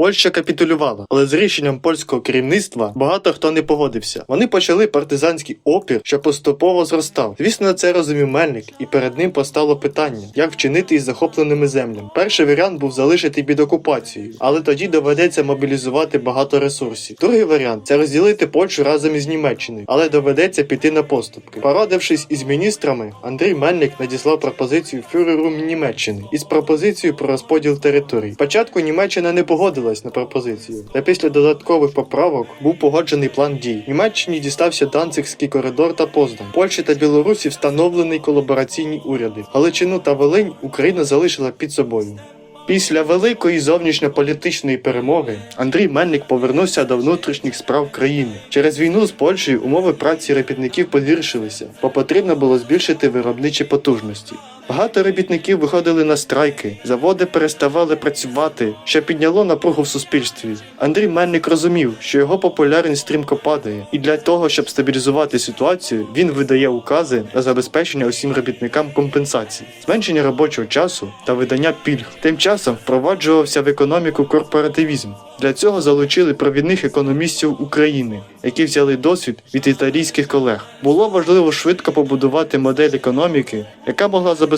Польща капітулювала, але з рішенням польського керівництва багато хто не погодився. Вони почали партизанський опір, що поступово зростав. Звісно, це розумів Мельник, і перед ним постало питання, як вчинити із захопленими землями. Перший варіант був залишити під окупацією, але тоді доведеться мобілізувати багато ресурсів. Другий варіант це розділити Польщу разом із Німеччиною, але доведеться піти на поступки. Порадившись із міністрами, Андрій Мельник надіслав пропозицію фюреру Німеччини із пропозицією про розподіл територій. Спочатку Німеччина не погодилась на пропозицію, та після додаткових поправок був погоджений план дій. Німеччині дістався Данцигський коридор та Поздан. Польщі та Білорусі встановлений колабораційні уряди. Галичину та Волинь Україна залишила під собою. Після великої зовнішньополітичної перемоги Андрій Мельник повернувся до внутрішніх справ країни. Через війну з Польщею умови праці робітників погіршилися, бо потрібно було збільшити виробничі потужності. Багато робітників виходили на страйки, заводи переставали працювати, що підняло напругу в суспільстві. Андрій Мельник розумів, що його популярність стрімко падає, і для того, щоб стабілізувати ситуацію, він видає укази на забезпечення усім робітникам компенсацій, зменшення робочого часу та видання пільг. Тим часом впроваджувався в економіку корпоративізм. Для цього залучили провідних економістів України, які взяли досвід від італійських колег. Було важливо швидко побудувати модель економіки, яка могла забезпечити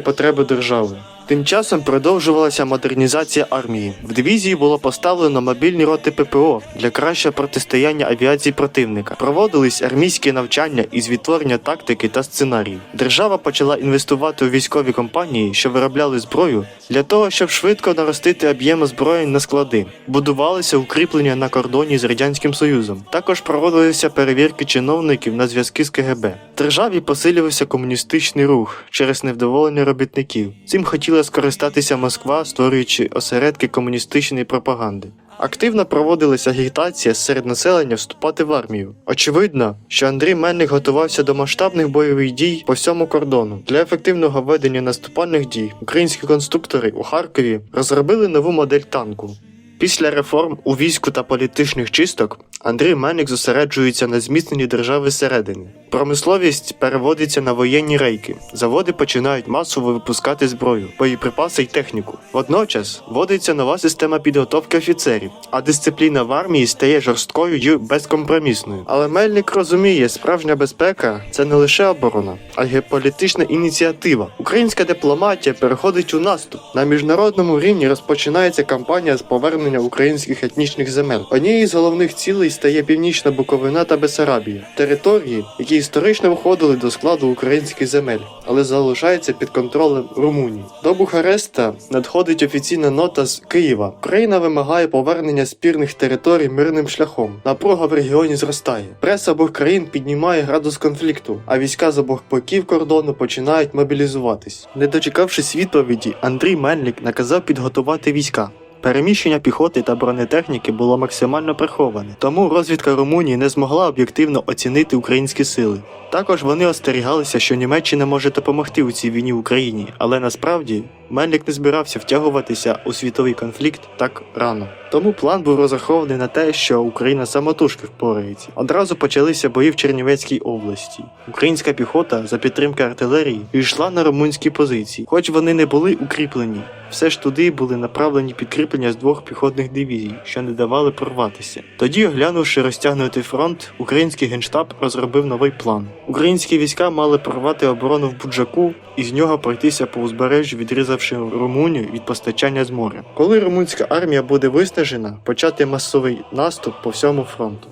потреби держави. Тим часом продовжувалася модернізація армії. В дивізії було поставлено мобільні роти ППО для кращого протистояння авіації противника. Проводились армійські навчання із відтворення тактики та сценаріїв. Держава почала інвестувати у військові компанії, що виробляли зброю, для того, щоб швидко наростити об'єм озброєнь на склади. Будувалися укріплення на кордоні з радянським союзом. Також проводилися перевірки чиновників на зв'язки з КГБ. В державі посилювався комуністичний рух через невдоволення робітників. Цим хотіла скористатися Москва, створюючи осередки комуністичної пропаганди. Активно проводилася агітація серед населення вступати в армію. Очевидно, що Андрій Мельник готувався до масштабних бойових дій по всьому кордону. Для ефективного ведення наступальних дій українські конструктори у Харкові розробили нову модель танку. Після реформ у війську та політичних чисток Андрій Мельник зосереджується на зміцненні держави зсередини. Промисловість переводиться на воєнні рейки. Заводи починають масово випускати зброю, боєприпаси й техніку. Водночас вводиться нова система підготовки офіцерів, а дисципліна в армії стає жорсткою й безкомпромісною. Але Мельник розуміє, справжня безпека це не лише оборона, а й геополітична ініціатива. Українська дипломатія переходить у наступ. На міжнародному рівні розпочинається кампанія з повернення українських етнічних земель. Однією з головних цілей стає Північна Буковина та Бесарабія, території, які історично входили до складу українських земель, але залишаються під контролем Румунії. До Бухареста надходить офіційна нота з Києва. Україна вимагає повернення спірних територій мирним шляхом. Напруга в регіоні зростає. Преса обох країн піднімає градус конфлікту, а війська з обох боків кордону починають мобілізуватись. Не дочекавшись відповіді, Андрій Мельник наказав підготувати війська. Переміщення піхоти та бронетехніки було максимально приховане, тому розвідка Румунії не змогла об'єктивно оцінити українські сили. Також вони остерігалися, що Німеччина може допомогти у цій війні в Україні, але насправді Мельник не збирався втягуватися у світовий конфлікт так рано. Тому план був розрахований на те, що Україна самотужки впорається. Одразу почалися бої в Чернівецькій області. Українська піхота за підтримки артилерії йшла на румунські позиції, хоч вони не були укріплені. Все ж туди були направлені підкріплення з двох піхотних дивізій, що не давали прорватися. Тоді, оглянувши розтягнутий фронт, український генштаб розробив новий план. Українські війська мали прорвати оборону в Буджаку і з нього пройтися по узбережжю, відрізавши Румунію від постачання з моря. Коли румунська армія буде виснажена, почати масовий наступ по всьому фронту.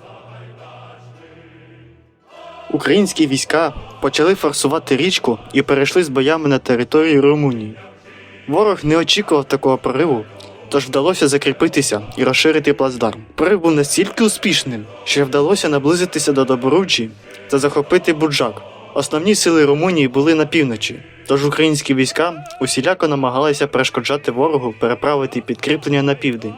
Українські війська почали форсувати річку і перейшли з боями на територію Румунії. Ворог не очікував такого прориву, тож вдалося закріпитися і розширити плацдарм. Прорив був настільки успішним, що вдалося наблизитися до Доборучі та захопити Буджак. Основні сили Румунії були на півночі, тож українські війська усіляко намагалися перешкоджати ворогу переправити підкріплення на південь.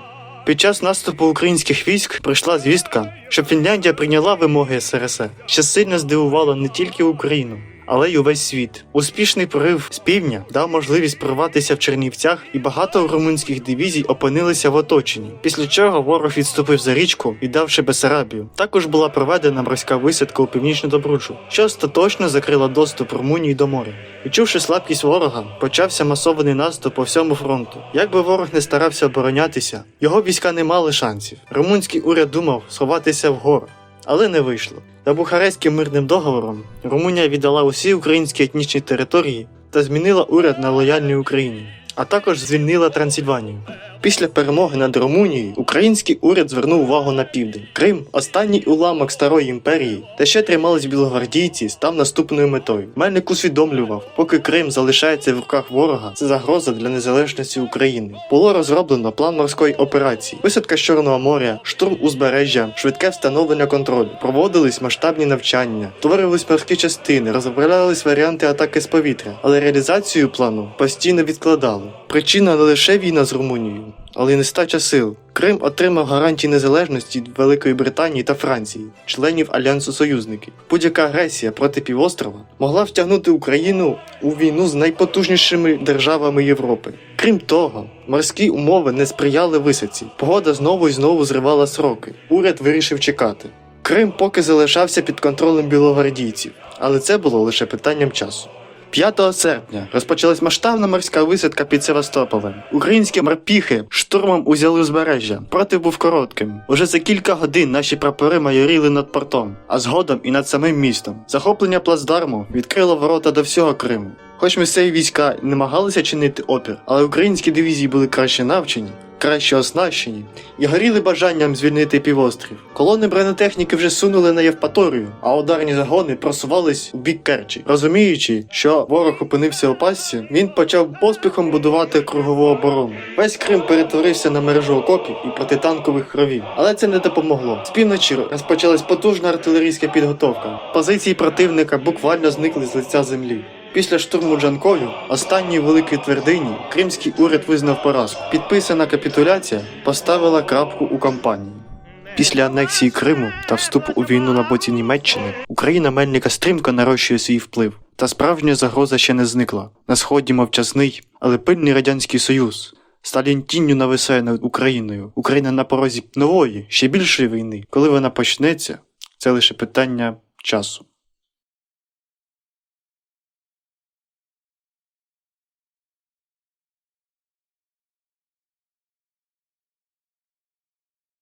Під час наступу українських військ прийшла звістка, що Фінляндія прийняла вимоги СРСР, що сильно здивувало не тільки Україну, але й увесь світ. Успішний прорив з півдня дав можливість прорватися в Чернівцях, і багато румунських дивізій опинилися в оточенні. Після чого ворог відступив за річку, віддавши Бесарабію. Також була проведена морська висадка у північну Добруджу, що остаточно закрила доступ Румунії до моря. Відчувши слабкість ворога, почався масований наступ по всьому фронту. Як би ворог не старався оборонятися, його війська не мали шансів. Румунський уряд думав сховатися вгору, але не вийшло. За Бухарестським мирним договором Румунія віддала усі українські етнічні території та змінила уряд на лояльній Україні, а також звільнила Трансильванію. Після перемоги над Румунією український уряд звернув увагу на південь. Крим, останній уламок старої імперії, та ще тримались білогвардійці, став наступною метою. Мельник усвідомлював, поки Крим залишається в руках ворога, це загроза для незалежності України. Було розроблено план морської операції, висадка з Чорного моря, штурм узбережжя, швидке встановлення контролю. Проводились масштабні навчання, створювались морські частини, розроблялись варіанти атаки з повітря, але реалізацію плану постійно відкладали. Причина не лише війна з Румунією, але й нестача сил. Крим отримав гарантії незалежності від Великої Британії та Франції, членів альянсу союзників. Будь-яка агресія проти півострова могла втягнути Україну у війну з найпотужнішими державами Європи. Крім того, морські умови не сприяли висадці. Погода знову і знову зривала сроки. Уряд вирішив чекати. Крим поки залишався під контролем білогвардійців, але це було лише питанням часу. 5 серпня розпочалась масштабна морська висадка під Севастополем. Українські морпіхи штурмом узяли узбережжя. Проти був коротким. Уже за кілька годин наші прапори майоріли над портом, а згодом і над самим містом. Захоплення плацдарму відкрило ворота до всього Криму. Хоч місцеві війська намагалися чинити опір, але українські дивізії були краще навчені, краще оснащені і горіли бажанням звільнити півострів. Колони бронетехніки вже сунули на Євпаторію, а ударні загони просувались у бік Керчі. Розуміючи, що ворог опинився у пастці, він почав поспіхом будувати кругову оборону. Весь Крим перетворився на мережу окопів і протитанкових ровів, але це не допомогло. З півночі розпочалась потужна артилерійська підготовка. Позиції противника буквально зникли з лиця землі. Після штурму Джанкою, останньої великої твердині, кримський уряд визнав поразку. Підписана капітуляція поставила крапку у кампанії. Після анексії Криму та вступу у війну на боці Німеччини Україна Мельника стрімко нарощує свій вплив. Та справжня загроза ще не зникла. На сході мовчазний, але пильний радянський союз. Сталін тінню нависає над Україною. Україна на порозі нової, ще більшої війни. Коли вона почнеться, це лише питання часу.